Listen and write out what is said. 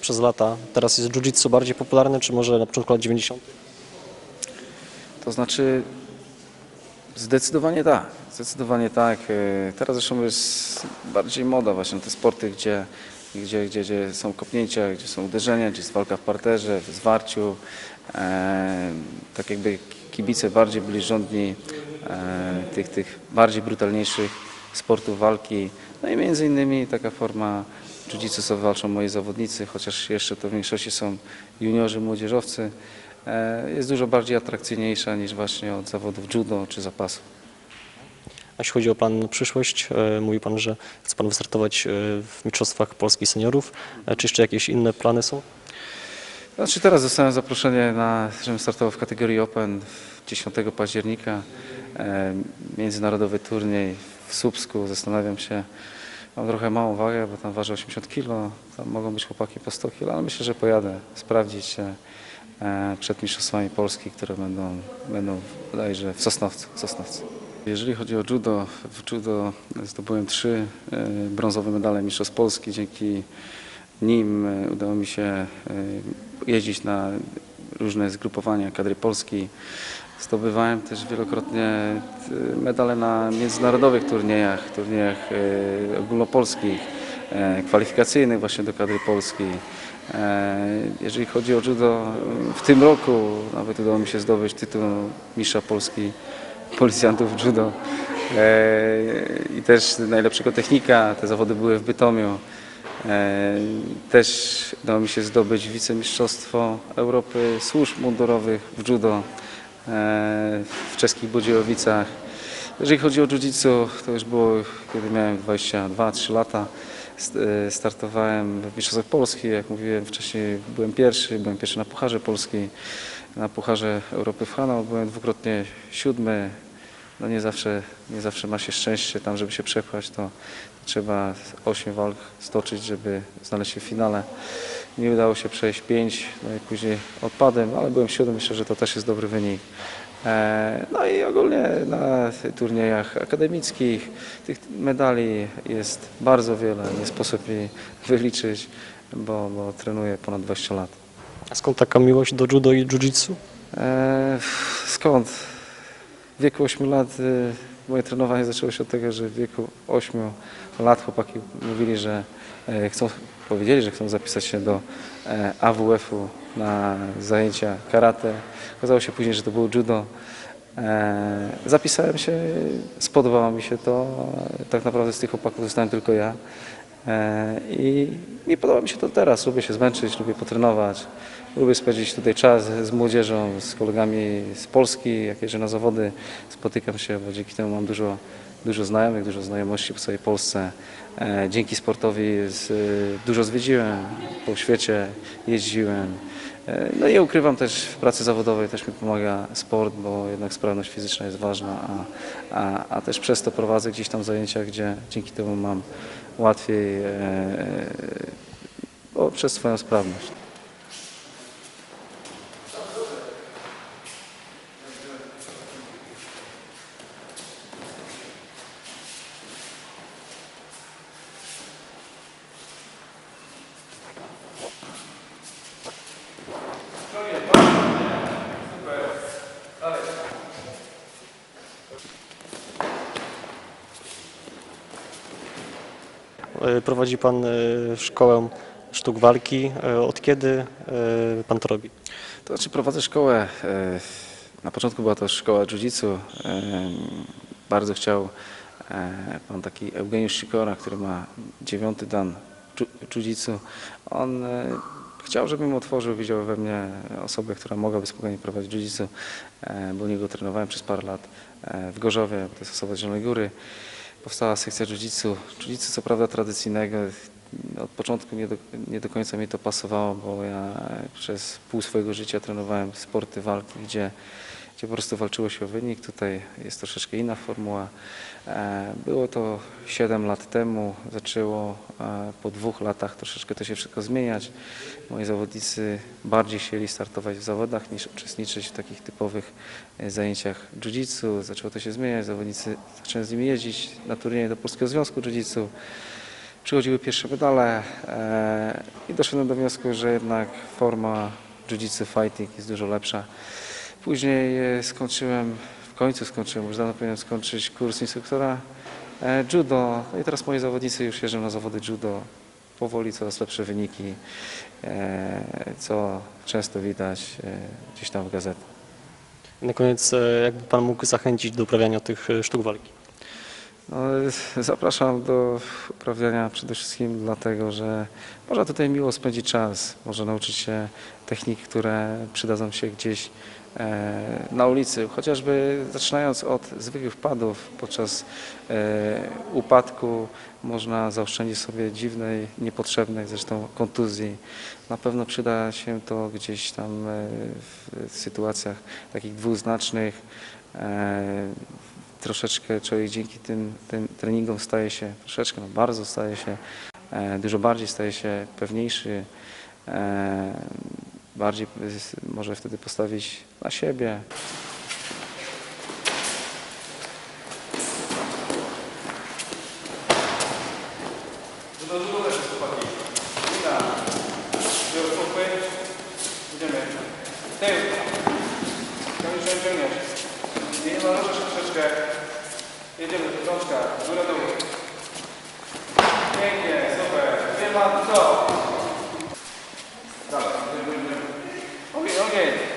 Przez lata teraz jest jiu-jitsu bardziej popularne, czy może na początku lat 90? To znaczy zdecydowanie tak, zdecydowanie tak. E, Teraz zresztą jest bardziej moda właśnie te sporty, gdzie, gdzie, gdzie, gdzie są kopnięcia, gdzie są uderzenia, gdzie jest walka w parterze, w zwarciu. E, tak jakby kibice bardziej byli rządni e, tych, tych bardziej brutalniejszych sportów walki. No i między innymi taka forma jiu-jitsu, co walczą moi zawodnicy, chociaż jeszcze to w większości są juniorzy, młodzieżowcy, e, jest dużo bardziej atrakcyjniejsza niż właśnie od zawodów judo czy zapasu. A jeśli chodzi o Pan przyszłość, e, mówi Pan, że chce Pan wystartować e, w Mistrzostwach Polski Seniorów. Czy jeszcze jakieś inne plany są? Znaczy teraz dostałem zaproszenie na, żebym startował w kategorii Open 10 października. Międzynarodowy turniej w Słupsku. Zastanawiam się, mam trochę małą wagę, bo tam ważę 80 kg. Tam mogą być chłopaki po 100 kg, ale myślę, że pojadę sprawdzić się e, przed Mistrzostwami Polski, które będą, będą bodajże w Sosnowcu. Sosnowcu. Jeżeli chodzi o judo, w judo zdobyłem trzy e, brązowe medale Mistrzostw Polski. Dzięki nim e, udało mi się jeździć na różne zgrupowania kadry Polski. Zdobywałem też wielokrotnie e, medale na międzynarodowych turniejach, turniejach e, ogólnopolskich, e, kwalifikacyjnych właśnie do kadry Polski. E, Jeżeli chodzi o judo, w tym roku nawet udało mi się zdobyć tytuł mistrza Polski policjantów judo i też najlepszego technika. Te zawody były w Bytomiu. Też udało mi się zdobyć wicemistrzostwo Europy służb mundurowych w judo w czeskich Budziejowicach. Jeżeli chodzi o jiu-jitsu, to już było, kiedy miałem 22-3 lata. E, Startowałem w Mistrzostwach Polski, jak mówiłem wcześniej, byłem pierwszy, byłem pierwszy na Pucharze Polski, na Pucharze Europy w Hanau byłem dwukrotnie siódmy. No nie zawsze, nie zawsze ma się szczęście tam, żeby się przepchać, to trzeba 8 walk stoczyć, żeby znaleźć się w finale. Nie udało się przejść 5, no i później odpadłem, ale byłem siódmy, myślę, że to też jest dobry wynik. E, No i ogólnie na turniejach akademickich tych medali jest bardzo wiele, nie sposób mi wyliczyć, bo, bo trenuję ponad 20 lat. A skąd taka miłość do judo i jiu-jitsu? E, skąd? W wieku 8 lat y, moje trenowanie zaczęło się od tego, że w wieku 8 lat chłopaki mówili, że e, chcą, powiedzieli, że chcą zapisać się do e, AWF-u na zajęcia karate. Okazało się później, że to było judo. E, Zapisałem się, spodobało mi się to. Tak naprawdę z tych chłopaków zostałem tylko ja. E, I, I podoba mi się to teraz. Lubię się zmęczyć, lubię potrenować. Lubię spędzić tutaj czas z młodzieżą, z kolegami z Polski, jak jeżdżę na zawody, spotykam się, bo dzięki temu mam dużo, dużo znajomych, dużo znajomości po całej Polsce. E, Dzięki sportowi dużo zwiedziłem po świecie, jeździłem. E, No i ukrywam też w pracy zawodowej też mi pomaga sport, bo jednak sprawność fizyczna jest ważna, a, a, a też przez to prowadzę gdzieś tam zajęcia, gdzie dzięki temu mam łatwiej e, e, przez swoją sprawność. Prowadzi Pan e, szkołę sztuk walki. E, Od kiedy e, Pan to robi? To znaczy prowadzę szkołę. e, Na początku była to szkoła e, Bardzo chciał e, pan taki Eugeniusz Sikora, który ma dziewiąty dan jiu-. On e, chciał, żebym otworzył, widział we mnie osobę, która mogłaby spokojnie prowadzić e, bo u niego trenowałem przez parę lat e, w Gorzowie, to jest osoba z Zielonej Góry. Powstała sekcja jiu-jitsu. Jiu-jitsu co prawda tradycyjnego, od początku nie do, nie do końca mi to pasowało, bo ja przez pół swojego życia trenowałem sporty walki, gdzie, gdzie po prostu walczyło się o wynik. Tutaj jest troszeczkę inna formuła. E, Było to 7 lat temu, zaczęło e, po dwóch latach troszeczkę to się wszystko zmieniać. Moi zawodnicy bardziej chcieli startować w zawodach niż uczestniczyć w takich typowych e, zajęciach jiu-jitsu. Zaczęło to się zmieniać, zawodnicy zaczęli z nimi jeździć na turnieje do Polskiego Związku Jiu-Jitsu. przychodziły pierwsze medale i doszedłem do wniosku, że jednak forma jiu-jitsu fighting jest dużo lepsza. Później e, skończyłem, w końcu skończyłem, już dawno powinienem skończyć kurs instruktora e, judo. No i teraz moi zawodnicy już jeżdżą na zawody judo. Powoli coraz lepsze wyniki, e, co często widać gdzieś tam w gazetach. Na koniec, jakby Pan mógł zachęcić do uprawiania tych sztuk walki? No, zapraszam do uprawiania przede wszystkim dlatego, że można tutaj miło spędzić czas, można nauczyć się technik, które przydadzą się gdzieś na ulicy, chociażby zaczynając od zwykłych wpadów podczas e, upadku można zaoszczędzić sobie dziwnej, niepotrzebnej zresztą kontuzji. Na pewno przyda się to gdzieś tam e, w sytuacjach takich dwuznacznych, e, troszeczkę człowiek dzięki tym, tym treningom staje się, troszeczkę, no bardzo staje się, e, dużo bardziej staje się pewniejszy, e, bardziej może wtedy postawić na siebie. Jedziemy, rączka, góra dół. Pięknie, super. Nie ma co. qué?